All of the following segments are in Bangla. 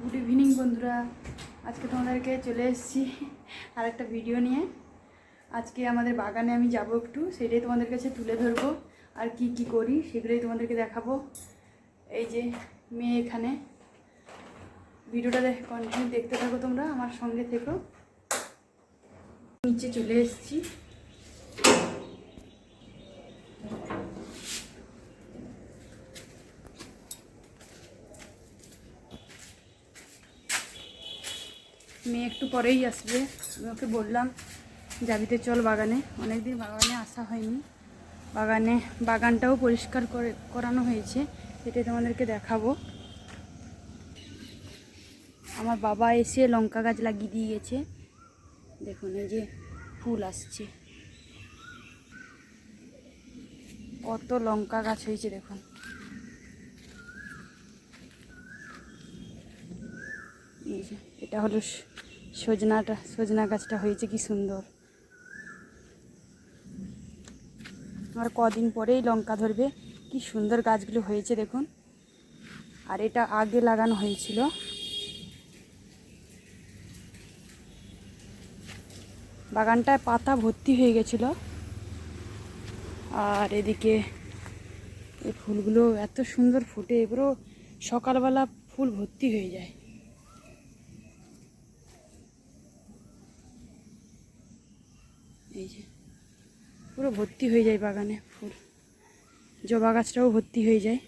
গুড ইভিনিং বন্ধুরা। আজকে তোমাদেরকে চলে এসেছি আর একটা ভিডিও নিয়ে। আজকে আমাদের বাগানে আমি যাব একটু সেটাই তোমাদের কাছে তুলে ধরবো। আর কি কি করি, সেগুলোই তোমাদেরকে দেখাবো। এই যে মেয়ে এখানে। ভিডিওটা দেখ কন্টিনিউ দেখতে থাকো তোমরা, আমার সঙ্গে থেকো। নিচে চলে এসেছি। মেয়ে একটু পরেই আসবে। আমি ওকে বললাম, যাবিতে চল বাগানে। অনেকদিন বাগানে আসা হয়নি। বাগানে, বাগানটাও পরিষ্কার করে, করানো হয়েছে। সেটাই তোমাদেরকে দেখাবো। আমার বাবা এসে লঙ্কা গাছ লাগিয়ে দিয়ে গেছে দেখুন, এই যে ফুল আসছে। কত লঙ্কা গাছ হয়েছে, দেখুন। এটা হলো সজনাটা, সজনা গাছটা হয়েছে কি সুন্দর। আর কদিন পরেই লঙ্কা ধরবে। কি সুন্দর গাছগুলো হয়েছে দেখুন। আর এটা আগে লাগানো হয়েছিল। বাগানটায় পাতা ভর্তি হয়ে গেছিল। আর এদিকে এই ফুলগুলো এত সুন্দর ফুটে, পুরো সকালবেলা ফুল ভর্তি হয়ে যায় এই যে পুরো ভর্তি হয়ে যায় বাগানে, ফুল। জবা গাছটাও ভর্তি হয়ে যায়।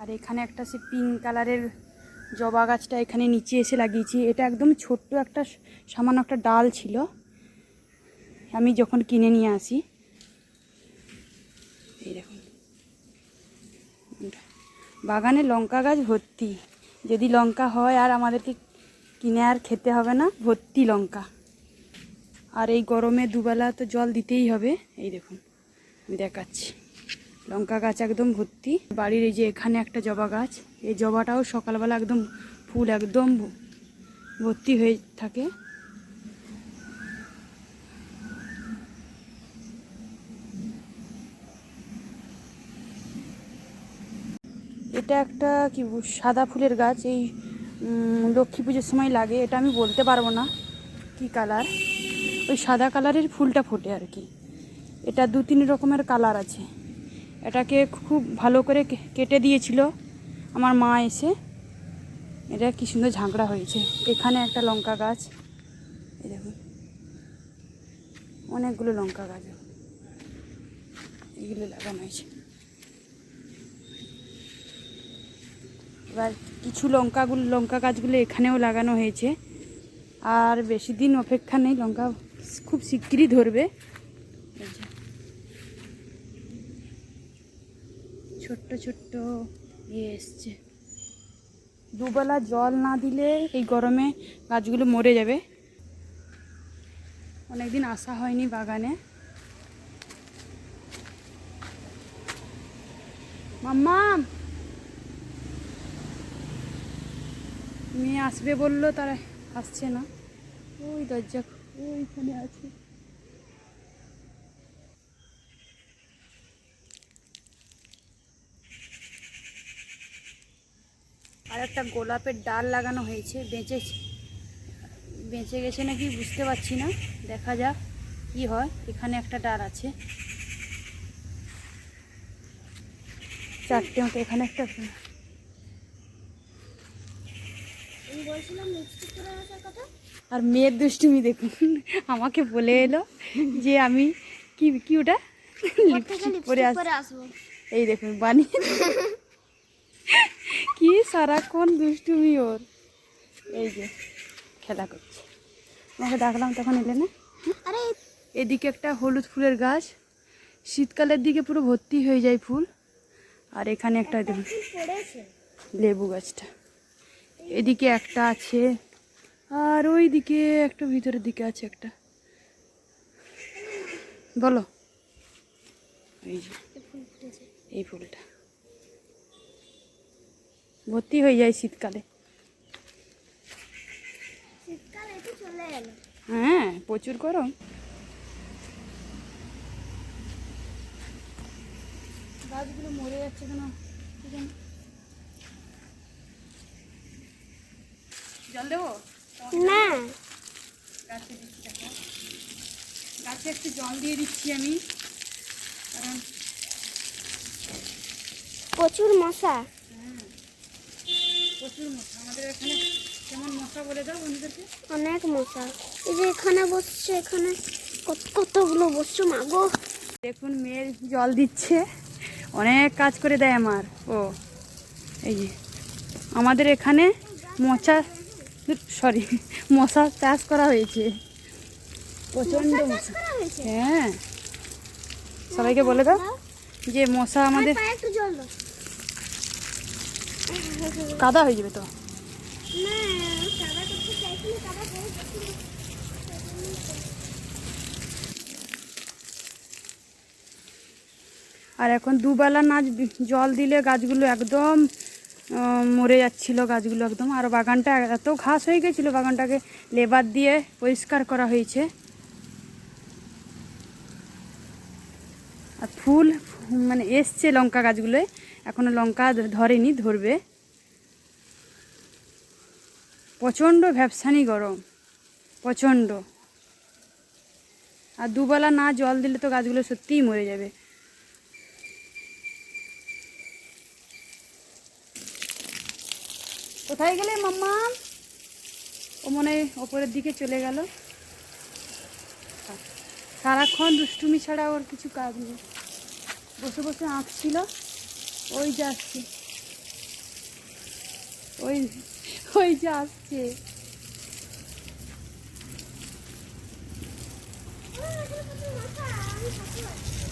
আর এখানে একটা সে পিঙ্ক কালারের জবা গাছটা এখানে নিচে এসে লাগিয়েছি। এটা একদম ছোট্ট একটা, সামান্য একটা ডাল ছিল। আমি যখন কিনে নিয়ে আসি, এই বাগানে লঙ্কা গাছ ভর্তি। যদি লঙ্কা হয় আর আমাদেরকে কিনে আর খেতে হবে না, ভর্তি লঙ্কা। আর এই গরমে দুবেলা তো জল দিতেই হবে। এই দেখুন, আমি দেখাচ্ছি। লঙ্কা গাছ একদম ভর্তি। বাড়ির এই যে এখানে একটা জবা গাছ, এই জবাটাও সকালবেলা একদম ফুল একদম ভর্তি হয়ে থাকে। এটা একটা কি সাদা ফুলের গাছ, এই লক্ষ্মী পুজোর সময় লাগে, এটা আমি বলতে পারব না কি কালার। ওই সাদা কালারের ফুলটা ফোটে আর কি। এটা দু তিন রকমের কালার আছে। এটাকে খুব ভালো করে কেটে দিয়েছিল আমার মা এসে। এটা কি সুন্দর ঝাঁকড়া হয়েছে। এখানে একটা লঙ্কা গাছ। এই দেখুন। অনেকগুলো লঙ্কা গাছ। এগুলো লাগানো হয়েছে। এবার কিছু লঙ্কাগুলো লঙ্কা গাছগুলো এখানেও লাগানো হয়েছে। আর বেশি দিন অপেক্ষা নেই। লঙ্কা খুব শিগগিরই ধরবে। ছোট্ট ছোট্ট ইয়ে এসছে। দুবেলা জল না দিলে এই গরমে গাছগুলো মরে যাবে। অনেকদিন আসা হয়নি বাগানে। মাম্মা! মেয়ে আসবে বলল, তারা আসছে না। ওই দরজা আছে। আর একটা গোলাপের ডাল লাগানো হয়েছে বেঁচে বেঁচে গেছে নাকি বুঝতে পারছি না। দেখা যাক কি হয়। এখানে একটা ডাল আছে। চারটে মতো এখানে একটা আর মেয়ের দুষ্টুমি দেখুন আমাকে বলে এলো যে আমি কি কি ওটা? লিপস্টিক পরে আস এই দেখুন বানিয়ে কি সারাক্ষণ দুষ্টুমি ওর। এই যে খেলা করছে। আমাকে ডাকলাম তখন এলে না? আরে এদিকে একটা হলুদ ফুলের গাছ শীতকালের দিকে পুরো ভর্তি হয়ে যায় ফুল। আর এখানে একটা দেখুন লেবু গাছটা। এদিকে একটা আছে আর ওই দিকে একটা ভিতরের দিকে আছে একটা। বলো। এই যে এই ফুলটা। ভর্তি হয়ে যায় শীতকালে। হ্যাঁ প্রচুর গরম। গাছগুলো মরে যাচ্ছে কেন কি জানি। জল দেবো? না। গাছে দিচ্ছি দেখো। গাছে একটু জল দিয়ে দিচ্ছি আমি। কারণ প্রচুর মশা। প্রচুর মশা। আমাদের এখানে কেমন মশা বলে দাও বন্ধুদেরকে? অনেক মশা। এই যে এখানে বসছে এখানে কত- কতগুলো বসছে মাগো দেখুন মেয়ের জল দিচ্ছে। অনেক কাজ করে দেয় আমার। ও এই যে। আমাদের এখানে মশা সরি মশা চাষ করা হয়েছে। প্রচণ্ড মশা হ্যাঁ। সবাইকে বলে দাও যে মশা আমাদের কাদা হয়ে যাবে তো। আর এখন দুবেলা না জ- জল দিলে গাছগুলো একদম মরে যাচ্ছিল গাছগুলো একদম। আর বাগানটা এত ঘাস হয়ে গেছিল, বাগানটাকে লেবার দিয়ে পরিষ্কার করা হয়েছে। আর ফুল মানে এসছে লঙ্কা গাছগুলোয়। এখনও লঙ্কা ধরেনি, ধরবে। প্রচণ্ড ভ্যাপসানি গরম, প্রচণ্ড। আর দুবেলা না জল দিলে তো গাছগুলো সত্যিই মরে যাবে। কোথায় গেলে মাম্মা? ও মনে হয় ওপরের দিকে চলে গেল। সারাক্ষণ দুষ্টুমি ছাড়া ওর কিছু কাজ নেই। বসে বসে আঁকছিল ওই যে আসছে। ওই ওই যে আসছে।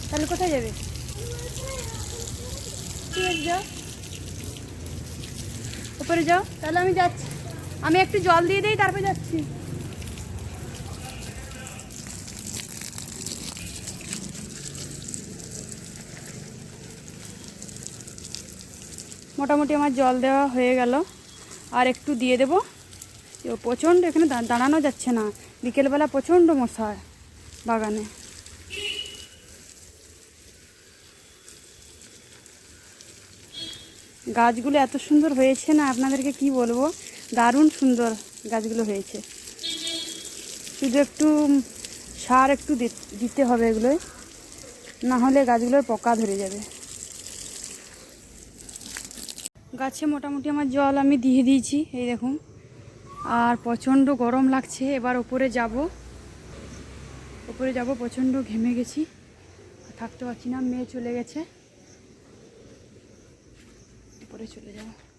তাহলে কোথায় যাবে? ঠিক আছে উপরে যাও। তাহলে আমি যাচ্ছি। আমি একটু জল দিয়ে দিই, তারপরে যাচ্ছি। মোটামুটি আমার জল দেওয়া হয়ে গেল। আর একটু দিয়ে দেবো। প্রচণ্ড এখানে দাঁড়ানো যাচ্ছে না। বিকেলবেলা প্রচণ্ড মশা বাগানে। গাছগুলো এত সুন্দর হয়েছে না, আপনাদেরকে কি বলব? দারুণ সুন্দর গাছগুলো হয়েছে। শুধু একটু সার একটু দিতে হবে এগুলোয় না হলে গাছগুলোর পোকা ধরে যাবে। গাছে মোটামুটি আমার জল আমি দিয়ে দিয়েছি, এই দেখুন। আর প্রচণ্ড গরম লাগছে, এবার ওপরে যাব। ওপরে যাব, প্রচণ্ড ঘেমে গেছি। থাকতে পারছি না, মেয়ে চলে গেছে। উপরে চলে যাব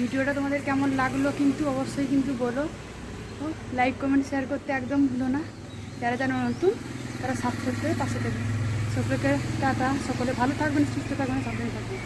ভিডিওটা তোমাদের কেমন লাগল কিন্তু অবশ্যই কিন্তু বলো। লাইক কমেন্ট শেয়ার করতে একদম ভুলো না। যারা যেন নতুন, তারা সাবস্ক্রাইব করে পাশে দেবে সকলকে টাটা, সকলে ভালো থাকবেন, সুস্থ থাকবেন, সাবধানে থাকবেন।